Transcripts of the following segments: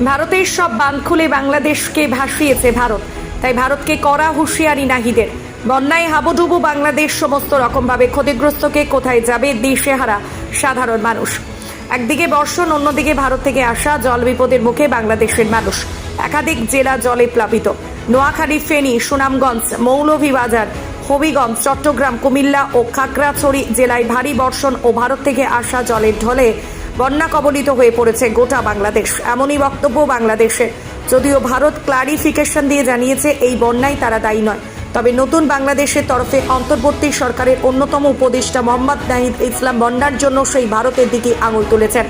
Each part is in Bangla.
ভারতের সব বাঁধ খুলে বাংলাদেশকে ভাসিয়েছে ভারত। তাই ভারতকে কড়া হুঁশিয়ারি নাহিদের। বন্যায় হাবুডুবু বাংলাদেশ সমস্ত রকমভাবে ক্ষতিগ্রস্তকে কোথায় যাবে দিশেহারা সাধারণ মানুষ। একদিকে বর্ষণ, অন্যদিকে ভারত থেকে আসা জল বিপদের মুখে বাংলাদেশের মানুষ। একাধিক জেলা জলে প্লাবিত। নোয়াখালী, ফেনী, সুনামগঞ্জ, মৌলভীবাজার, হবিগঞ্জ, চট্টগ্রাম, কুমিল্লা ও খাগড়াছড়ি জেলায় ভারী বর্ষণ ও ভারত থেকে আসা জলের ঢলে বন্যা কবলিত হয়ে পড়েছে গোটা বাংলাদেশ। এমনই বক্তব্য বাংলাদেশের যদিও ভারত ক্লারিফিকেশন দিয়ে জানিয়েছে, এই বন্যায় তারা দায়ী নয়। তবে নতুন বাংলাদেশের তরফে অন্তর্বর্তী সরকারের অন্যতম উপদেষ্টা মোহাম্মদ নাহিদ ইসলাম বন্যার জন্য সেই ভারতের দিকে আঙুল তুলেছেন।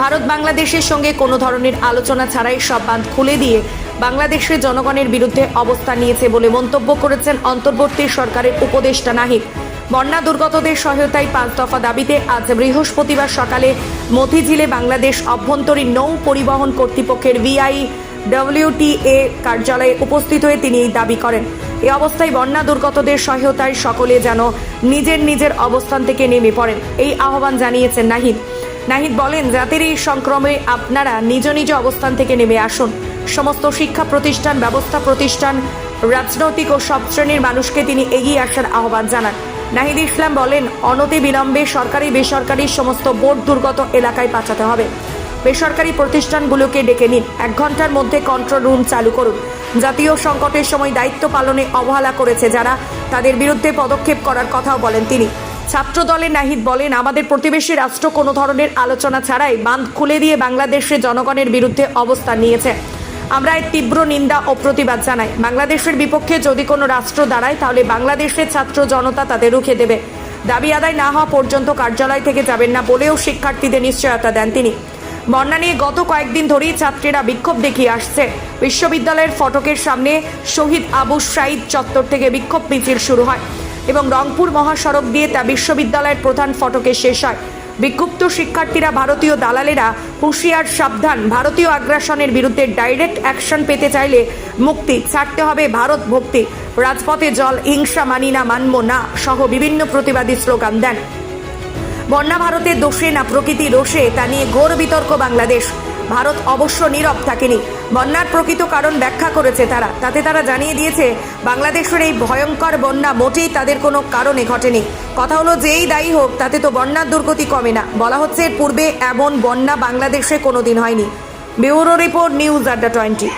ভারত বাংলাদেশের সঙ্গে কোনো ধরনের আলোচনা ছাড়াই সব বাঁধ খুলে দিয়ে বাংলাদেশের জনগণের বিরুদ্ধে অবস্থান নিয়েছে বলে মন্তব্য করেছেন অন্তর্বর্তী সরকারের উপদেষ্টা নাহিদ। বন্যা দুর্গতদের সহায়তায় পাঁচ দফা দাবিতে আজ বৃহস্পতিবার সকালে মতিঝিলে বাংলাদেশ অভ্যন্তরীণ নৌ পরিবহন কর্তৃপক্ষের ভিআই ডব্লিউটিএ কার্যালয়ে উপস্থিত হয়ে তিনি এই দাবি করেন। এ অবস্থায় বন্যা দুর্গতদের সহায়তায় সকলে যেন নিজের নিজের অবস্থান থেকে নেমে পড়েন, এই আহ্বান জানিয়েছেন নাহিদ। নাহিদ বলেন, জাতির এই সংক্রমে আপনারা নিজ নিজ অবস্থান থেকে নেমে আসুন। সমস্ত শিক্ষা প্রতিষ্ঠান, ব্যবস্থা প্রতিষ্ঠান, রাজনৈতিক ও সব শ্রেণির মানুষকে তিনি এগিয়ে আসার আহ্বান জানান। নাহিদ ইসলাম বলেন, অনতি বিলম্বে সরকারি, বেসরকারি সমস্ত বোর্ড দুর্গত এলাকায় পাঠাতে হবে। বেসরকারি প্রতিষ্ঠানগুলোকে ডেকে নিন। এক ঘণ্টার মধ্যে কন্ট্রোল রুম চালু করুন। জাতীয় সংকটের সময় দায়িত্ব পালনে অবহেলা করেছে যারা, তাদের বিরুদ্ধে পদক্ষেপ করার কথাও বলেন তিনি। ছাত্র দলের নাহিদ বলেন, আমাদের প্রতিবেশী রাষ্ট্র কোনো ধরনের আলোচনা ছাড়াই বাঁধ খুলে দিয়ে বাংলাদেশের জনগণের বিরুদ্ধে অবস্থান নিয়েছে। আমরা এর তীব্র নিন্দা ও প্রতিবাদ জানাই। বাংলাদেশের বিপক্ষে যদি কোনো রাষ্ট্র দাঁড়ায়, তাহলে বাংলাদেশের ছাত্র জনতা তাদের রুখে দেবে। দাবি আদায় না হওয়া পর্যন্ত কার্যালয় থেকে যাবেন না বলেও শিক্ষার্থীদের নিশ্চয়তা দেন তিনি। বন্যা নিয়ে গত কয়েকদিন ধরেই ছাত্রীরা বিক্ষোভ দেখিয়ে আসছে। বিশ্ববিদ্যালয়ের ফটকের সামনে শহীদ আবু সাইদ চত্বর থেকে বিক্ষোভ মিছিল শুরু হয় এবং রংপুর মহাসড়ক দিয়ে তা বিশ্ববিদ্যালয়ের প্রধান ফটকে শেষ হয়। বিক্ষুব্ধ শিক্ষার্থীরা, ভারতীয় দালালেরা হুঁশিয়ার সাবধান। ভারতীয় আগ্রাসনের বিরুদ্ধে ডাইরেক্ট অ্যাকশন পেতে চাইলে মুক্তি ছাড়তে হবে ভারত ভক্তি। রাজপথে জল, হিংসা মানি না, মানব না, সহ বিভিন্ন প্রতিবাদী স্লোগান দেন। বন্যা ভারতের দোষে না প্রকৃতি রোষে, তা নিয়ে ঘোর বিতর্ক বাংলাদেশ। ভারত অবশ্য নীরব থাকেনি। বন্যার প্রকৃত কারণ ব্যাখ্যা করেছে তারা। তাতে তারা জানিয়ে দিয়েছে, বাংলাদেশের এই ভয়ঙ্কর বন্যা মোটেই তাদের কোনো কারণে ঘটেনি। কথা হলো যেই দায়ী হোক, তাতে তো বন্যার দুর্গতি কমে না। বলা হচ্ছে, এর পূর্বে এমন বন্যা বাংলাদেশে কোনো দিন হয়নি। Bureau report news Adda twenty.